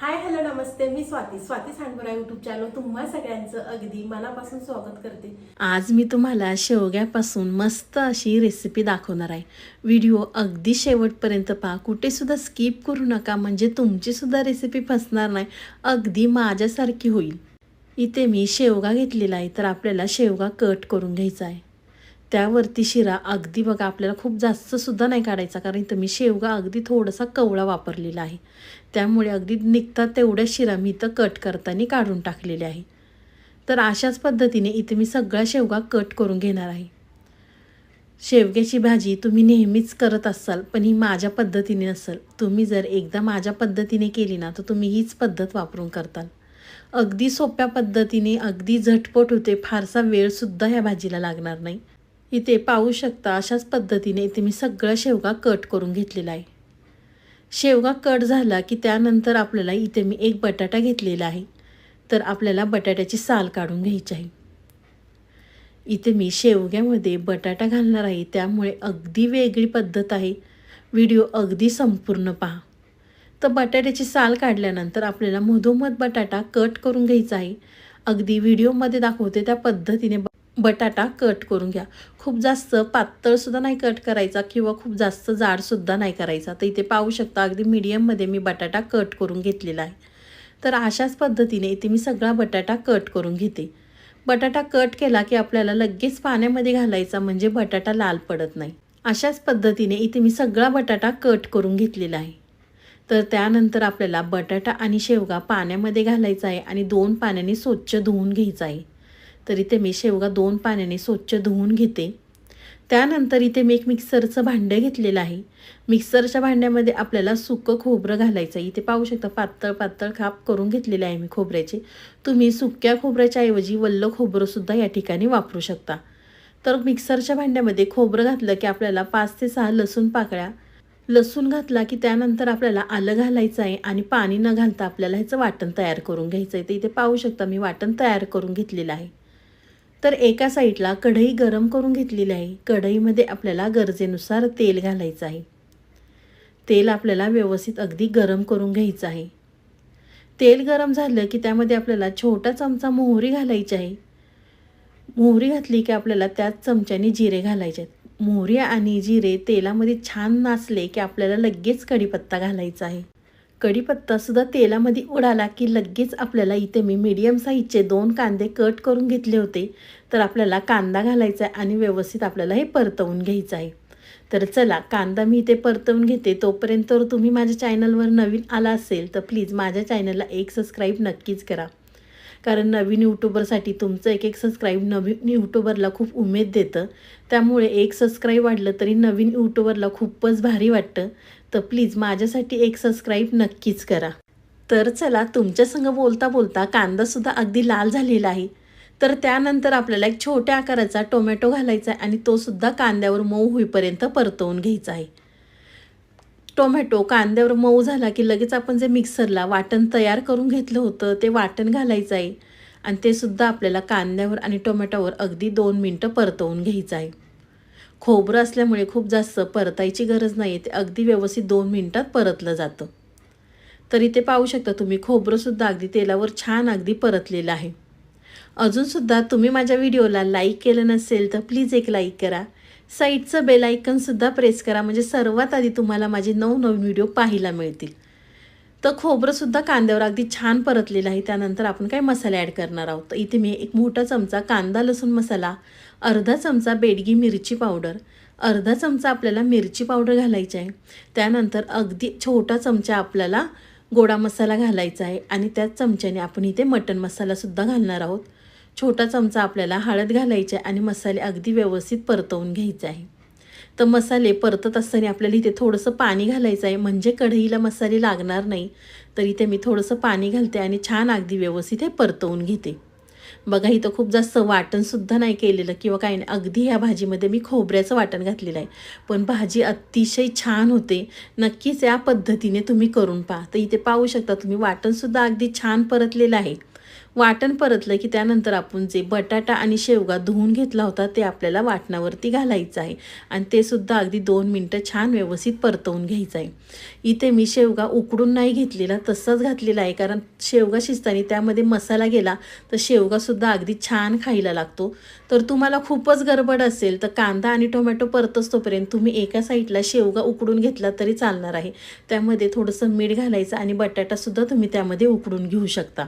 हाय hello नमस्ते. मी Swati. Swati Sandgora YouTube channel तुम्हा सगळ्यांचं अगदी मनापासून स्वागत करते. आज मी तुम्हाला शेवग्यापासून मस्त अशी रेसिपी दाखवणार आहे. व्हिडिओ अगदी शेवटपर्यंत पहा. कुठेसुद्धा स्किप करू नका. म्हणजे तुमचीसुद्धा रेसिपी फसणार नाही. अगदी माझ्यासारखी होईल. इथे मी शेवगा घेतलेला आहे. तर आपल्याला शेवगा कट करून घ्यायचा आहे. त्यावरती शिरा अगदी बघा आपल्याला खूप जास्तसुद्धा नाही काढायचा कारण इथं मी शेवगा अगदी थोडासा कवळा वापरलेला आहे. त्यामुळे अगदी निघतात तेवढ्या शिरा मी इथं कट करताना काढून टाकलेले आहे. तर अशाच पद्धतीने इथे मी सगळा शेवगा कट करून घेणार आहे. शेवग्याची भाजी तुम्ही नेहमीच करत असाल पण ही माझ्या पद्धतीने असेल तुम्ही जर एकदा माझ्या पद्धतीने केली ना तर तुम्ही हीच पद्धत वापरून करताल. अगदी सोप्या पद्धतीने अगदी झटपट होते फारसा वेळसुद्धा ह्या भाजीला लागणार नाही. इथे पाहू शकता अशाच पद्धतीने इथे मी सगळा शेवगा कट करून घेतलेला आहे. शेवगा कट झाला की त्यानंतर आपल्याला इथे मी एक बटाटा घेतलेला आहे. तर आपल्याला बटाट्याची साल काढून घ्यायची आहे. इथे मी शेवग्यामध्ये बटाटा घालणार आहे. त्यामुळे अगदी वेगळी पद्धत आहे. व्हिडिओ अगदी संपूर्ण पहा. तर बटाट्याची साल काढल्यानंतर आपल्याला मधोमध बटाटा कट करून घ्यायचा आहे. अगदी व्हिडिओमध्ये दाखवते त्या पद्धतीने बटाटा कट करून घ्या. खूप जास्त पातळसुद्धा नाही कट करायचा किंवा खूप जास्त जाडसुद्धा नाही करायचा. तर इथे पाहू शकता अगदी मीडियममध्ये मी बटाटा कट करून घेतलेला आहे. तर अशाच पद्धतीने इथे मी सगळा बटाटा कट करून घेते. बटाटा कट केला की आपल्याला लगेच पाण्यामध्ये घालायचा म्हणजे बटाटा लाल पडत नाही. अशाच पद्धतीने इथे मी सगळा बटाटा कट करून घेतलेला आहे. तर त्यानंतर आपल्याला बटाटा आणि शेवगा पाण्यामध्ये घालायचा आहे आणि दोन पाण्याने स्वच्छ धुवून घ्यायचा आहे. तर इथे मी शेवगा दोन पाण्याने स्वच्छ धुवून घेते. त्यानंतर इथे मी एक मिक्सरचं भांडं घेतलेलं आहे. मिक्सरच्या भांड्यामध्ये आपल्याला सुकं खोबरं घालायचं आहे. इथे पाहू शकता पातळ पातळ खाप करून घेतलेले आहे मी खोबऱ्याचे. तुम्ही सुक्या खोबऱ्याच्या ऐवजी वल्ल खोबरंसुद्धा या ठिकाणी वापरू शकता. तर मिक्सरच्या भांड्यामध्ये खोबरं घातलं की आपल्याला पाच ते सहा लसूण पाकळ्या लसूण घातला की त्यानंतर आपल्याला आलं घालायचं आहे आणि पाणी न घालता आपल्याला ह्याचं वाटण तयार करून घ्यायचं आहे. तर इथे पाहू शकता मी वाटण तयार करून घेतलेलं आहे. तर एका साईडला कढई गरम करून घेतलेली आहे. कढईमध्ये आपल्याला गरजेनुसार तेल घालायचं आहे. तेल आपल्याला व्यवस्थित अगदी गरम करून घ्यायचं आहे. तेल गरम झालं की त्यामध्ये आपल्याला छोटा चमचा मोहरी घालायची आहे. मोहरी घातली की आपल्याला त्याच चमच्याने जिरे घालायचे आहेत. मोहरी आणि जिरे तेलामध्ये छान नाचले की आपल्याला लगेच कढीपत्ता घालायचा आहे. कढीपत्तासुद्धा तेलामध्ये उडाला की लगेच आपल्याला इथे मी मीडियम साईजचे दोन कांदे कट करून घेतले होते. तर आपल्याला कांदा घालायचा आहे आणि व्यवस्थित आपल्याला हे परतवून घ्यायचं आहे. तर चला कांदा मी इथे परतवून घेते. तोपर्यंत तुम्ही माझ्या चॅनलवर नवीन आला असेल तर प्लीज माझ्या चॅनलला एक सबस्क्राईब नक्कीच करा. कारण नवीन यूट्यूबरसाठी तुमचं एक एक सबस्क्राईब नवीन यूट्यूबरला खूप उमेद देतं. त्यामुळे एक सबस्क्राईब वाढलं तरी नवीन यूट्यूबरला खूपच भारी वाटतं. तर प्लीज माझ्यासाठी एक सबस्क्राईब नक्कीच करा. तर चला तुमच्यासंग बोलता बोलता कांदासुद्धा अगदी लाल झालेला आहे. तर त्यानंतर आपल्याला एक छोट्या आकाराचा टोमॅटो घालायचा आहे आणि तो सुद्धा कांद्यावर मऊ होईपर्यंत परतवून घ्यायचा आहे. टोमॅटो कांद्यावर मऊ झाला की लगेच आपण जे मिक्सरला वाटण तयार करून घेतलं होतं ते वाटण घालायचं आहे. आणि ते सुद्धा आपल्याला कांद्यावर आणि टोमॅटोवर अगदी दोन मिनटं परतवून घ्यायचं आहे. खोबरं असल्यामुळे खूप जास्त परतायची गरज नाही ते अगदी व्यवस्थित दोन मिनटात परतलं जातं. तरी ते पाहू शकता तुम्ही खोबरंसुद्धा अगदी तेलावर छान अगदी परतलेलं आहे. अजूनसुद्धा तुम्ही माझ्या व्हिडिओला लाईक केलं नसेल तर प्लीज एक लाईक करा. साईडचं बेलायकनसुद्धा प्रेस करा. म्हणजे सर्वात आधी तुम्हाला माझे नवनवीन व्हिडिओ पाहायला मिळतील. तर खोबरंसुद्धा कांद्यावर अगदी छान परतलेलं आहे. त्यानंतर आपण काय मसाले ॲड करणार आहोत? तर इथे मी एक मोठा चमचा कांदा लसूण मसाला अर्धा चमचा बेडगी मिरची पावडर अर्धा चमचा आपल्याला मिरची पावडर घालायची आहे. त्यानंतर अगदी छोटा चमचा आपल्याला गोडा मसाला घालायचा आहे. आणि त्याच चमच्याने आपण इथे मटण मसालासुद्धा घालणार आहोत. छोटा चमचा आपल्याला हळद घालायची आहे आणि मसाले अगदी व्यवस्थित परतवून घ्यायचे आहे. तर मसाले परतत असताना आपल्याला इथे थोडंसं पाणी घालायचं आहे. म्हणजे कढईला मसाले लागणार नाही तर इथे मी थोडंसं पाणी घालते आणि छान अगदी व्यवस्थित हे परतवून घेते. बघा इथं खूप जास्त वाटणसुद्धा नाही केलेलं किंवा काही नाही. अगदी ह्या भाजीमध्ये मी खोबऱ्याचं वाटण घातलेलं आहे. पण भाजी अतिशय छान होते. नक्कीच या पद्धतीने तुम्ही करून पहा. तर इथे पाहू शकता तुम्ही वाटणसुद्धा अगदी छान परतलेलं आहे. वाटण परतलं की त्यानंतर आपण जे बटाटा आणि शेवगा धुवून घेतला होता ते आपल्याला वाटणावरती घालायचं आहे. आणि ते सुद्धा अगदी दोन मिनटं छान व्यवस्थित परतवून घ्यायचं आहे. इथे मी शेवगा उकडून नाही घेतलेला तसाच घातलेला आहे. कारण शेवगा शिजताना त्यामध्ये मसाला गेला तर शेवगासुद्धा अगदी छान खायला लागतो. तर तुम्हाला खूपच गडबड असेल तर कांदा आणि टोमॅटो परतच तोपर्यंत तुम्ही एका साईडला शेवगा उकडून घेतला तरी चालणार आहे. त्यामध्ये थोडंसं मीठ घालायचं आणि बटाटासुद्धा तुम्ही त्यामध्ये उकडून घेऊ शकता.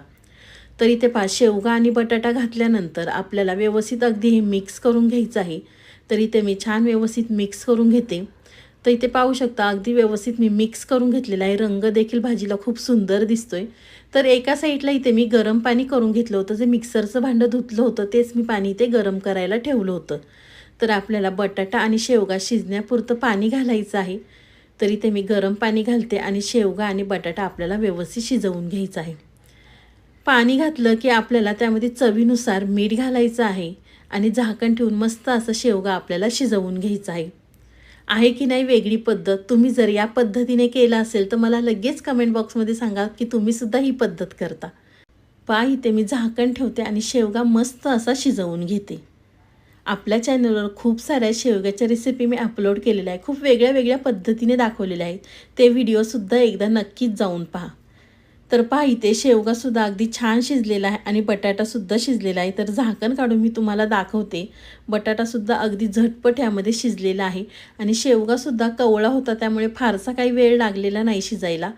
तर इथे पहा शेवगा आणि बटाटा घातल्यानंतर आपल्याला व्यवस्थित अगदी हे मिक्स करून घ्यायचं आहे. तर इथे मी छान व्यवस्थित मिक्स करून घेते. तर इथे पाहू शकता अगदी व्यवस्थित मी मिक्स करून घेतलेला आहे. रंग देखील भाजीला खूप सुंदर दिसतोय. तर एका साईडला इथे मी गरम पाणी करून घेतलं होतं. जे मिक्सरचं भांडं धुतलं होतं तेच मी पाणी इथे गरम करायला ठेवलं होतं. तर आपल्याला बटाटा आणि शेवगा शिजण्यापुरतं पाणी घालायचं आहे. तर इथे मी गरम पाणी घालते आणि शेवगा आणि बटाटा आपल्याला व्यवस्थित शिजवून घ्यायचं आहे. पाणी घातलं की आपल्याला त्यामध्ये चवीनुसार मीठ घालायचं आहे आणि झाकण ठेवून मस्त असं शेवगा आपल्याला शिजवून घ्यायचा आहे. आहे की नाही वेगळी पद्धत? तुम्ही जर या पद्धतीने केलं असेल तर मला लगेच कमेंट बॉक्समध्ये सांगा की तुम्हीसुद्धा ही पद्धत करता. पा इथे मी झाकण ठेवते आणि शेवगा मस्त असा शिजवून घेते. आपल्या चॅनलवर खूप साऱ्या शेवग्याच्या रेसिपी मी अपलोड केलेल्या आहे खूप वेगळ्या वेगळ्या पद्धतीने दाखवलेल्या आहेत. ते व्हिडिओसुद्धा एकदा नक्कीच जाऊन पहा. तर पहा इथे शेवगासुद्धा अगदी छान शिजलेला आहे आणि बटाटासुद्धा शिजलेला आहे. तर झाकण काढून मी तुम्हाला दाखवते. बटाटासुद्धा अगदी झटपट यामध्ये शिजलेला आहे. आणि शेवगासुद्धा कवळा होता त्यामुळे फारसा काही वेळ लागलेला नाही शिजायला.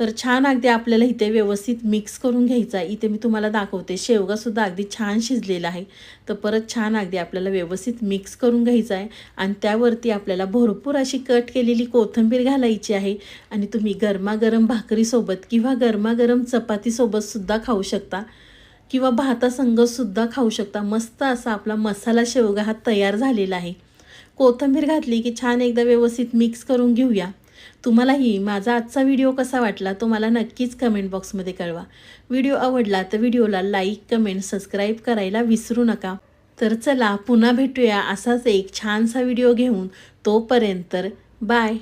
तर छान अगदी आपल्याला इथे व्यवस्थित मिक्स करून घ्यायचा आहे. इथे मी तुम्हाला दाखवते शेवगासुद्धा अगदी छान शिजलेला आहे. तर परत छान अगदी आपल्याला व्यवस्थित मिक्स करून घ्यायचा आहे. आणि त्यावरती आपल्याला भरपूर अशी कट केलेली कोथिंबीर घालायची आहे. आणि तुम्ही गरमागरम भाकरीसोबत किंवा गरमागरम चपातीसोबतसुद्धा खाऊ शकता. किंवा भातासंगसुद्धा खाऊ शकता. मस्त असा आपला मसाला शेवगा हा तयार झालेला आहे. कोथिंबीर घातली की छान एकदा व्यवस्थित मिक्स करून घेऊया. तुम्हालाही माझा आजचा व्हिडिओ कसा वाटला तो मला नक्कीच कमेंट बॉक्समध्ये कळवा. व्हिडिओ आवडला तर व्हिडिओला लाईक कमेंट सबस्क्राईब करायला विसरू नका. तर चला पुन्हा भेटूया असाच एक छानसा व्हिडिओ घेऊन. तोपर्यंत बाय